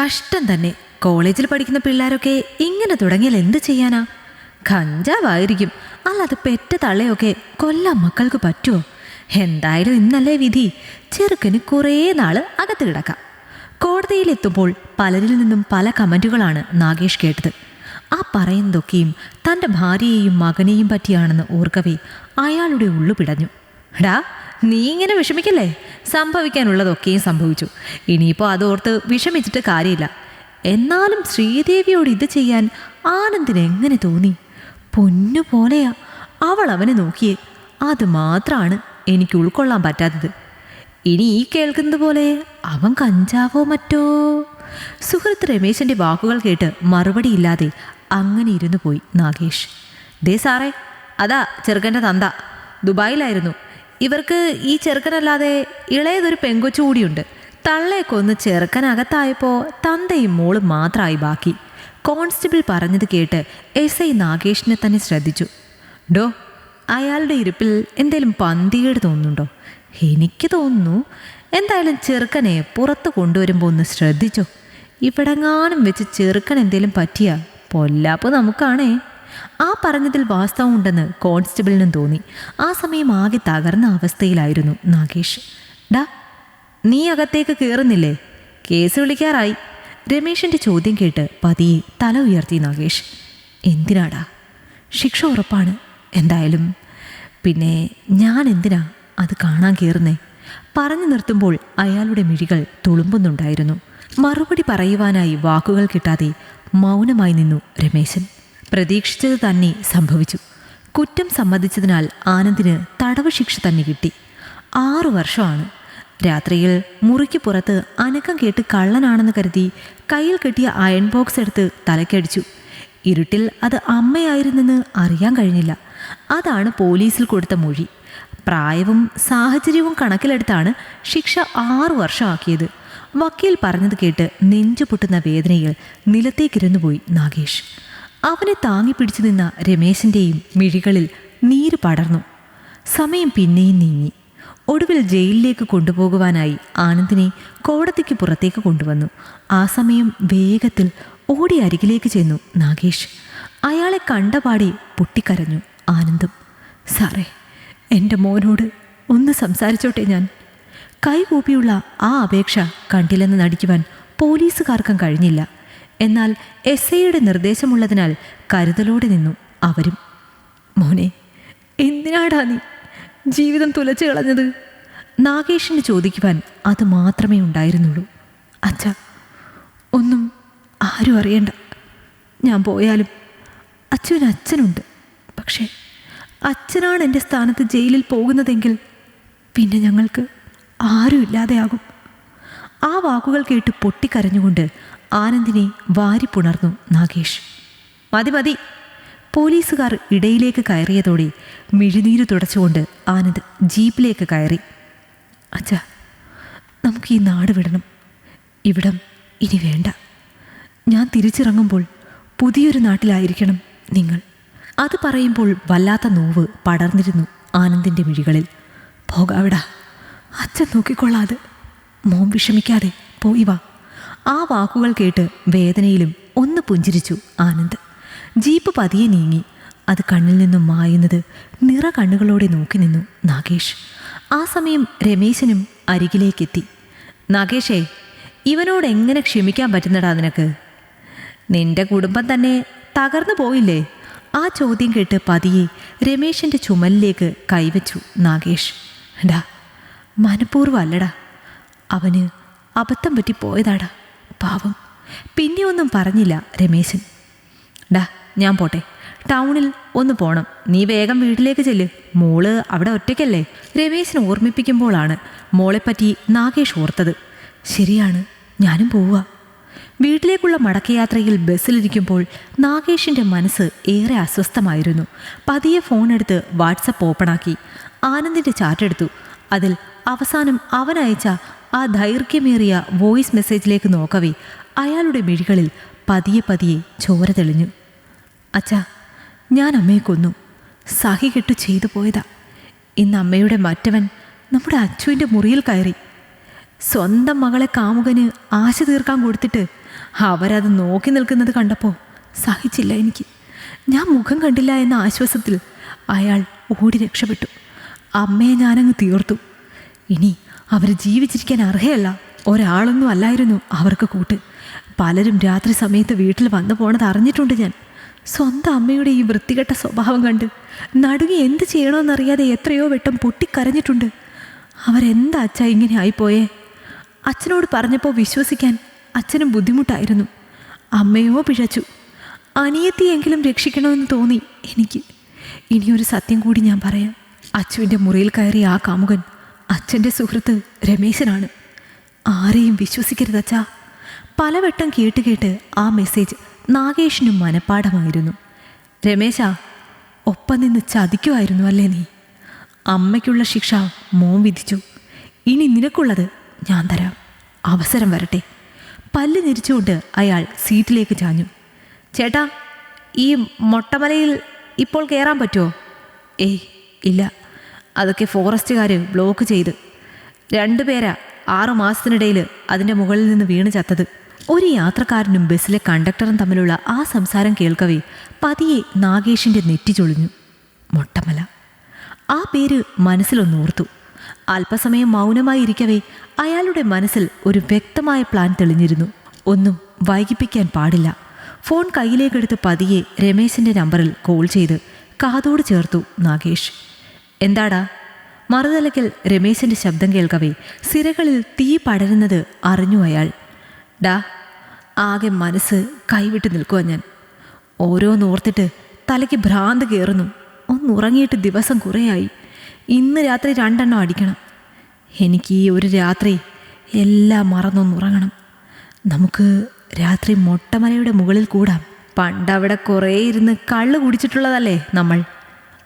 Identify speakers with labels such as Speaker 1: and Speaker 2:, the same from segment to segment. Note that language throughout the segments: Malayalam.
Speaker 1: കഷ്ടം തന്നെ. കോളേജിൽ പഠിക്കുന്ന പിള്ളേരൊക്കെ ഇങ്ങനെ തുടങ്ങിയാൽ എന്ത് ചെയ്യാനാ? കഞ്ചാവായിരിക്കും. അല്ലാതെ പെറ്റ തള്ളയൊക്കെ കൊല്ലാൻ മക്കൾക്ക് പറ്റുമോ എന്തായാലും ഇന്നല്ലേ വിധി. ചെറുക്കന് കുറേ നാൾ അകത്ത് കിടക്കാം. കോടതിയിലെത്തുമ്പോൾ പലരിൽ നിന്നും പല കമന്റുകളാണ് നാഗേഷ് കേട്ടത്. ആ പറയുന്നതൊക്കെയും തന്റെ ഭാര്യയെയും മകനെയും പറ്റിയാണെന്ന് ഓർക്കവേ അയാളുടെ ഉള്ളു പിടഞ്ഞു. ഡാ നീ ഇങ്ങനെ വിഷമിക്കല്ലേ? സംഭവിക്കാനുള്ളതൊക്കെയും സംഭവിച്ചു. ഇനിയിപ്പോൾ അതോർത്ത് വിഷമിച്ചിട്ട് കാര്യമില്ല. എന്നാലും ശ്രീദേവിയോട് ഇത് ചെയ്യാൻ ആനന്ദിന് എങ്ങനെ തോന്നി? പൊന്നു പോലെയാ. അവൾ അവനെ നോക്കിയേ. അത് മാത്രമാണ് എനിക്ക് ഉൾക്കൊള്ളാൻ പറ്റാത്തത്. ഇനി ഈ കേൾക്കുന്നത് പോലെ അവൻ കഞ്ചാവോ മറ്റോ? സുഹൃത്ത് രമേശന്റെ വാക്കുകൾ കേട്ട് മറുപടിയില്ലാതെ അങ്ങനെ ഇരുന്നു പോയി നാഗേഷ്. ദേ സാറേ അതാ ചെറുക്കന്റെ തന്ത. ദുബായിലായിരുന്നു. ഇവർക്ക് ഈ ചെറുക്കനല്ലാതെ ഇളയതൊരു പെങ്കൊച്ചു കൂടിയുണ്ട്. തള്ളയെ കൊന്ന് ചെറുക്കനകത്തായപ്പോൾ തന്തയും മോളും മാത്രമായി ബാക്കി. കോൺസ്റ്റബിൾ പറഞ്ഞത് കേട്ട് എസ് ഐ നാഗേഷിനെ തന്നെ ശ്രദ്ധിച്ചു. ഡോ അയാളുടെ ഇരിപ്പിൽ എന്തേലും പന്തികേട് തോന്നുന്നുണ്ടോ? എനിക്ക് തോന്നുന്നു എന്തായാലും ചെറുക്കനെ പുറത്ത് കൊണ്ടുവരുമ്പോൾ ഒന്ന് ശ്രദ്ധിച്ചോ. ഇവിടെങ്ങാനും വെച്ച് ചെറുക്കൻ എന്തേലും പറ്റിയ പൊല്ലാപ്പ് നമുക്കാണേ. ആ പറഞ്ഞതിൽ വാസ്തവമുണ്ടെന്ന് കോൺസ്റ്റബിളിനും തോന്നി. ആ സമയം ആകെ തകർന്ന അവസ്ഥയിലായിരുന്നു നാഗേഷ്. ഡാ നീ അകത്തേക്ക് കയറുന്നില്ലേ കേസ് വിളിക്കാറായി. രമേശിന്റെ ചോദ്യം കേട്ട് പതിയെ തല ഉയർത്തി നാഗേഷ്. എന്തിനാടാ? ശിക്ഷ ഉറപ്പാണ് എന്തായാലും. പിന്നെ ഞാൻ എന്തിനാ അത് കാണാൻ കയറുന്നേ പറഞ്ഞു നിർത്തുമ്പോൾ അയാളുടെ മിഴികൾ തുളുമ്പുന്നുണ്ടായിരുന്നു. മറുപടി പറയുവാനായി വാക്കുകൾ കിട്ടാതെ മൗനമായി നിന്നു രമേശൻ. പ്രതീക്ഷിച്ചത് തന്നെ സംഭവിച്ചു. കുറ്റം സമ്മതിച്ചതിനാൽ ആനന്ദിന് തടവ് ശിക്ഷ തന്നെ കിട്ടി. ആറു വർഷമാണ്. രാത്രിയിൽ മുറിക്ക് പുറത്ത് അനക്കം കേട്ട് കള്ളനാണെന്ന് കരുതി കയ്യിൽ കെട്ടിയ അയൺ ബോക്സ് എടുത്ത് തലക്കടിച്ചു. ഇരുട്ടിൽ അത് അമ്മയായിരുന്നെന്ന് അറിയാൻ കഴിഞ്ഞില്ല. അതാണ് പോലീസിൽ കൊടുത്ത മൊഴി. പ്രായവും സാഹചര്യവും കണക്കിലെടുത്താണ് ശിക്ഷ ആറു വർഷമാക്കിയത്. വക്കീൽ പറഞ്ഞത് കേട്ട് നെഞ്ചു പൊട്ടുന്ന വേദനയിൽ നിലത്തേക്കിരുന്നു പോയി നാഗേഷ്. അവനെ താങ്ങി പിടിച്ചു നിന്ന രമേശിന്റെയും മിഴികളിൽ നീര് പടർന്നു. സമയം പിന്നെയും നീങ്ങി. ഒടുവിൽ ജയിലിലേക്ക് കൊണ്ടുപോകുവാനായി ആനന്ദിനെ കോടതിക്ക് പുറത്തേക്ക് കൊണ്ടുവന്നു. ആ സമയം വേഗത്തിൽ ഓടി അരികിലേക്ക് ചെന്നു നാഗേഷ്. അയാളെ കണ്ടപാടി പൊട്ടിക്കരഞ്ഞു ആനന്ദം. സാറേ എന്റെ മോനോട് ഒന്ന് സംസാരിച്ചോട്ടെ ഞാൻ? കൈകൂപ്പിയുള്ള ആ അപേക്ഷ കണ്ടില്ലെന്ന് നടിക്കുവാൻ പോലീസുകാർക്കും കഴിഞ്ഞില്ല. എന്നാൽ എസ് ഐയുടെ നിർദ്ദേശമുള്ളതിനാൽ കരുതലോടെ നിന്നു അവരും. മോനെ എന്തിനാടാ നീ? ജീവിതം തുലച്ചു കളഞ്ഞത്? നാഗേഷിന് ചോദിക്കുവാൻ അത് മാത്രമേ ഉണ്ടായിരുന്നുള്ളൂ. അച്ഛ ഒന്നും ആരും അറിയണ്ട. ഞാൻ പോയാലും അച്ഛന് അച്ഛനുണ്ട്. പക്ഷേ അച്ഛനാണ് എന്റെ സ്ഥാനത്ത് ജയിലിൽ പോകുന്നതെങ്കിൽ പിന്നെ ഞങ്ങൾക്ക് ആരും ഇല്ലാതെയാകും ആ വാക്കുകൾ കേട്ട് പൊട്ടിക്കരഞ്ഞുകൊണ്ട് ആനന്ദിനെ വാരിപ്പുണർന്നു നാഗേഷ്. മതി മതി. പോലീസുകാർ ഇടയിലേക്ക് കയറിയതോടെ മിഴിനീര് തുടച്ചുകൊണ്ട് ആനന്ദ് ജീപ്പിലേക്ക് കയറി. അച്ഛാ നമുക്ക് ഈ നാട് വിടണം. ഇവിടം ഇനി വേണ്ട. ഞാൻ തിരിച്ചിറങ്ങുമ്പോൾ പുതിയൊരു നാട്ടിലായിരിക്കണം നിങ്ങൾ. അത് പറയുമ്പോൾ വല്ലാത്ത നോവ് പടർന്നിരുന്നു ആനന്ദിന്റെ മിഴികളിൽ. പോകാവിടാ. അച്ഛൻ നോക്കിക്കൊള്ളാതെ. മോം വിഷമിക്കാതെ പോയി വാ. ആ വാക്കുകൾ കേട്ട് വേദനയിലും ഒന്ന് പുഞ്ചിരിച്ചു ആനന്ദ്. ജീപ്പ് പതിയെ നീങ്ങി. അത് കണ്ണിൽ നിന്നും മായുന്നത് നിറ കണ്ണുകളോടെ നോക്കി നിന്നു നാഗേഷ്. ആ സമയം രമേശനും അരികിലേക്കെത്തി. നാഗേഷേ ഇവനോട് എങ്ങനെ ക്ഷമിക്കാൻ പറ്റുന്നടാ നിനക്ക്? നിന്റെ കുടുംബം തന്നെ തകർന്നു പോയില്ലേ? ആ ചോദ്യം കേട്ട് പതിയെ രമേശിന്റെ ചുമലിലേക്ക് കൈവച്ചു നാഗേഷ്. ഡാ മനഃപൂർവം അല്ലടാ. അവന് അബദ്ധം പറ്റി പോയതാടാ. പാവം. പിന്നെ ഒന്നും പറഞ്ഞില്ല രമേശൻ. ഡാ ഞാൻ പോട്ടെ. ടൗണിൽ ഒന്ന് പോണം. നീ വേഗം വീട്ടിലേക്ക് ചെല്ല്. മോൾ അവിടെ ഒറ്റയ്ക്കല്ലേ? രമേശിനെ ഓർമ്മിപ്പിക്കുമ്പോഴാണ് മോളെപ്പറ്റി നാഗേഷ് ഓർത്തത്. ശരിയാണ് ഞാനും പോവുക. വീട്ടിലേക്കുള്ള മടക്കയാത്രയിൽ ബസ്സിലിരിക്കുമ്പോൾ നാഗേഷിന്റെ മനസ്സ് ഏറെ അസ്വസ്ഥമായിരുന്നു. പതിയെ ഫോൺ എടുത്ത് വാട്സപ്പ് ഓപ്പണാക്കി. ആനന്ദിന്റെ ചാറ്റെടുത്തു. അതിൽ അവസാനം അവനയച്ച ആ ദൈർഘ്യമേറിയ വോയിസ് മെസ്സേജിലേക്ക് നോക്കവേ അയാളുടെ മിഴികളിൽ പതിയെ പതിയെ ചോര തെളിഞ്ഞു. അച്ഛാ ഞാൻ അമ്മയെ കൊന്നു. സഹി കെട്ടു ചെയ്തു പോയതാ. ഇന്ന് അമ്മയുടെ മറ്റവൻ നമ്മുടെ അച്ചുവിന്റെ മുറിയിൽ കയറി. സ്വന്തം മകളെ കാമുകന് ആശ തീർക്കാൻ കൊടുത്തിട്ട് അവരത് നോക്കി നിൽക്കുന്നത് കണ്ടപ്പോൾ സഹിച്ചില്ല എനിക്ക്. ഞാൻ മുഖം കണ്ടില്ല എന്ന ആശ്വാസത്തിൽ അയാൾ ഓടി രക്ഷപ്പെട്ടു. അമ്മയെ ഞാനങ്ങ് തീർത്തു. ഇനി അവർ ജീവിച്ചിരിക്കാൻ അർഹയല്ല. ഒരാളൊന്നും അല്ലായിരുന്നു അവർക്ക് കൂട്ട്. പലരും രാത്രി സമയത്ത് വീട്ടിൽ വന്നു പോണത് അറിഞ്ഞിട്ടുണ്ട് ഞാൻ. സ്വന്തം അമ്മയുടെ ഈ വൃത്തികെട്ട സ്വഭാവം കണ്ട് നടുങ്ങി എന്ത് ചെയ്യണമെന്നറിയാതെ എത്രയോ വെട്ടം പൊട്ടിക്കരഞ്ഞിട്ടുണ്ട്. അവരെന്താ അച്ഛ ഇങ്ങനെ ആയിപ്പോയേ? അച്ഛനോട് പറഞ്ഞപ്പോൾ വിശ്വസിക്കാൻ അച്ഛനും ബുദ്ധിമുട്ടായിരുന്നു. അമ്മയോ പിഴച്ചു. അനിയത്തിയെങ്കിലും രക്ഷിക്കണമെന്ന് തോന്നി എനിക്ക്. ഇനിയൊരു സത്യം കൂടി ഞാൻ പറയാം. അച്ചുവിന്റെ മുറിയിൽ കയറി ആ കാമുകൻ അച്ഛന്റെ സുഹൃത്ത് രമേശനാണ്. ആരെയും വിശ്വസിക്കരുത് അച്ഛാ പലവട്ടം കേട്ട് കേട്ട് ആ മെസ്സേജ് നാഗേഷിനും മനപ്പാടമായിരുന്നു രമേശ ഒപ്പം നിന്ന് ചതിക്കുമായിരുന്നു അല്ലേ നീ? അമ്മയ്ക്കുള്ള ശിക്ഷ മോൻ വിധിച്ചു. ഇനി നിനക്കുള്ളത് ഞാൻ തരാം. അവസരം വരട്ടെ. പല്ല് ഞെരിച്ചുകൊണ്ട് അയാൾ സീറ്റിലേക്ക് ചാഞ്ഞു. ചേട്ടാ ഈ മൊട്ടമലയിൽ ഇപ്പോൾ കയറാൻ പറ്റുമോ? ഏയ് ഇല്ല. അതൊക്കെ ഫോറസ്റ്റുകാർ ബ്ലോക്ക് ചെയ്ത്. രണ്ടുപേരാ ആറു മാസത്തിനിടയിൽ അതിന്റെ മുകളിൽ നിന്ന് വീണ് ചത്തത്. ഒരു യാത്രക്കാരനും ബസ്സിലെ കണ്ടക്ടറും തമ്മിലുള്ള ആ സംസാരം കേൾക്കവേ പതിയെ നാഗേഷിന്റെ നെറ്റി ചൊളിഞ്ഞു. മൊട്ടമല. ആ പേര് മനസ്സിലൊന്നോർത്തു അല്പസമയം മൗനമായി ഇരിക്കവേ അയാളുടെ മനസ്സിൽ ഒരു വ്യക്തമായ പ്ലാൻ തെളിഞ്ഞിരുന്നു. ഒന്നും വൈകിപ്പിക്കാൻ പാടില്ല. ഫോൺ കയ്യിലേക്കെടുത്ത് പതിയെ രമേശിന്റെ നമ്പറിൽ കോൾ ചെയ്ത് കാതോട് ചേർത്തു നാഗേഷ്. എന്താടാ? മറുതലക്കൽ രമേശിന്റെ ശബ്ദം കേൾക്കവേ സിരകളിൽ തീ പടരുന്നത് അറിഞ്ഞു അയാൾ. ഡാ ആകെ മനസ്സ് കൈവിട്ട് നിൽക്കുക ഞാൻ. ഓരോന്നോർത്തിട്ട് തലയ്ക്ക് ഭ്രാന്ത് കയറുന്നു ഒന്നുറങ്ങിയിട്ട് ദിവസം കുറേയായി. ഇന്ന് രാത്രി രണ്ടെണ്ണം അടിക്കണം. എനിക്ക് ഈ ഒരു രാത്രി എല്ലാം മറന്നൊന്നുറങ്ങണം നമുക്ക് രാത്രി മൊട്ടമലയുടെ മുകളിൽ കൂടാം. പണ്ടവിടെ കുറേ ഇരുന്ന് കള്ള് കുടിച്ചിട്ടുള്ളതല്ലേ നമ്മൾ?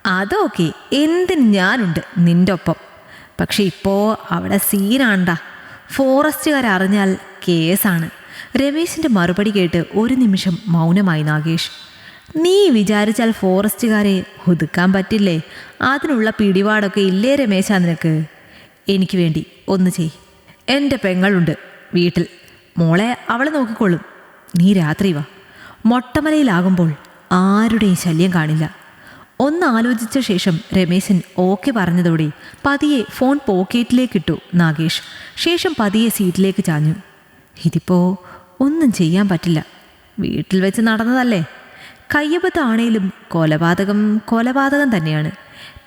Speaker 1: അതൊക്കെ എന്തിന് ഞാനുണ്ട് നിന്റെ ഒപ്പം പക്ഷെ ഇപ്പോൾ അവിടെ സീനാണ്ടാ. ഫോറസ്റ്റുകാർ അറിഞ്ഞാൽ കേസാണ്. രമേശിന്റെ മറുപടി കേട്ട് ഒരു നിമിഷം മൗനമായി നാഗേഷ്. നീ വിചാരിച്ചാൽ ഫോറസ്റ്റുകാരെ ഒതുക്കാൻ പറ്റില്ലേ? അതിനുള്ള പിടിപാടൊക്കെ ഇല്ലേ രമേശ നിനക്ക്? എനിക്ക് വേണ്ടി ഒന്ന് ചെയ്. എന്റെ പെങ്ങളുണ്ട് വീട്ടിൽ. മോളെ അവളെ നോക്കിക്കൊള്ളും. നീ രാത്രി വാ. മൊട്ടമലയിലാകുമ്പോൾ ആരുടെയും ശല്യം കാണില്ല. ഒന്ന് ആലോചിച്ച ശേഷം രമേശൻ ഓക്കെ പറഞ്ഞതോടെ പതിയെ ഫോൺ പോക്കറ്റിലേക്കിട്ടു നാഗേഷ്. ശേഷം പതിയെ സീറ്റിലേക്ക് ചാഞ്ഞു. ഇതിപ്പോ ഒന്നും ചെയ്യാൻ പറ്റില്ല. വീട്ടിൽ വെച്ച് നടന്നതല്ലേ? കയ്യബത്താണേലും കൊലപാതകം കൊലപാതകം തന്നെയാണ്.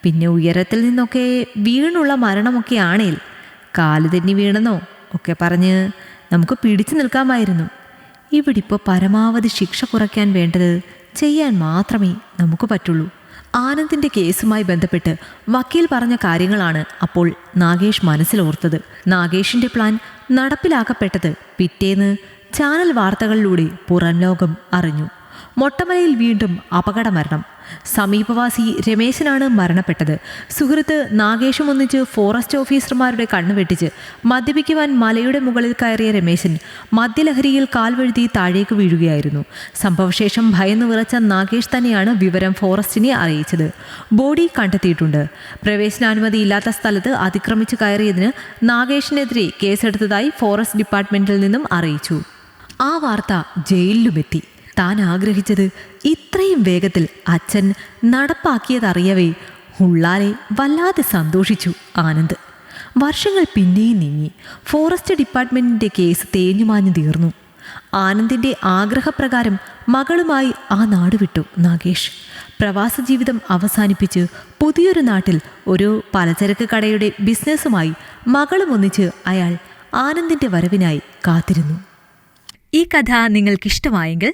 Speaker 1: പിന്നെ ഉയരത്തിൽ നിന്നൊക്കെ വീണുള്ള മരണമൊക്കെ ആണേൽ കാൽ തെന്നി വീണെന്നോ ഒക്കെ പറഞ്ഞ് നമുക്ക് പിടിച്ചു നിൽക്കാമായിരുന്നു. ഇവിടിപ്പോൾ പരമാവധി ശിക്ഷ കുറയ്ക്കാൻ വേണ്ടത് ചെയ്യാൻ മാത്രമേ നമുക്ക് പറ്റുള്ളൂ. ആനന്ദിന്റെ കേസുമായി ബന്ധപ്പെട്ട് വക്കീൽ പറഞ്ഞ കാര്യങ്ങളാണ് അപ്പോൾ നാഗേഷ് മനസ്സിലോർത്തത്. നാഗേഷിന്റെ പ്ലാൻ നടപ്പിലാക്കപ്പെട്ടത് പിറ്റേന്ന് ചാനൽ വാർത്തകളിലൂടെ പുറം ലോകം അറിഞ്ഞു. മൊട്ടമലയിൽ വീണ്ടും അപകടമരണം. സമീപവാസി രമേശനാണ് മരണപ്പെട്ടത്. സുഹൃത്ത് നാഗേഷും ഒന്നിച്ച് ഫോറസ്റ്റ് ഓഫീസർമാരുടെ കണ്ണു വെട്ടിച്ച് മദ്യപിക്കുവാൻ മലയുടെ മുകളിൽ കയറിയ രമേശൻ മദ്യലഹരിയിൽ കാൽവഴുതി താഴേക്ക് വീഴുകയായിരുന്നു. സംഭവശേഷം ഭയന്നു വിറച്ച നാഗേഷ് തന്നെയാണ് വിവരം ഫോറസ്റ്റിനെ അറിയിച്ചത്. ബോഡി കണ്ടെത്തിയിട്ടുണ്ട്. പ്രവേശനാനുമതി ഇല്ലാത്ത സ്ഥലത്ത് അതിക്രമിച്ചു കയറിയതിന് നാഗേഷിനെതിരെ കേസെടുത്തതായി ഫോറസ്റ്റ് ഡിപ്പാർട്ട്മെന്റിൽ നിന്നും അറിയിച്ചു. ആ വാർത്ത ജയിലിലുമെത്തി. താൻ ആഗ്രഹിച്ചത് ഇത്രയും വേഗത്തിൽ അച്ഛൻ നടപ്പാക്കിയതറിയവേ ഉള്ളാലെ വല്ലാതെ സന്തോഷിച്ചു ആനന്ദ്. വർഷങ്ങൾ പിന്നെയും നീങ്ങി. ഫോറസ്റ്റ് ഡിപ്പാർട്ട്മെന്റിന്റെ കേസ് തേഞ്ഞുമാഞ്ഞു തീർന്നു. ആനന്ദിന്റെ ആഗ്രഹപ്രകാരം മകളുമായി ആ നാട് വിട്ടു നാഗേഷ്. പ്രവാസ ജീവിതം അവസാനിപ്പിച്ച് പുതിയൊരു നാട്ടിൽ ഒരു പലചരക്ക് കടയുടെ ബിസിനസ്സുമായി മകളും ഒന്നിച്ച് അയാൾ ആനന്ദിന്റെ വരവിനായി കാത്തിരുന്നു. ഈ കഥ നിങ്ങൾക്കിഷ്ടമായെങ്കിൽ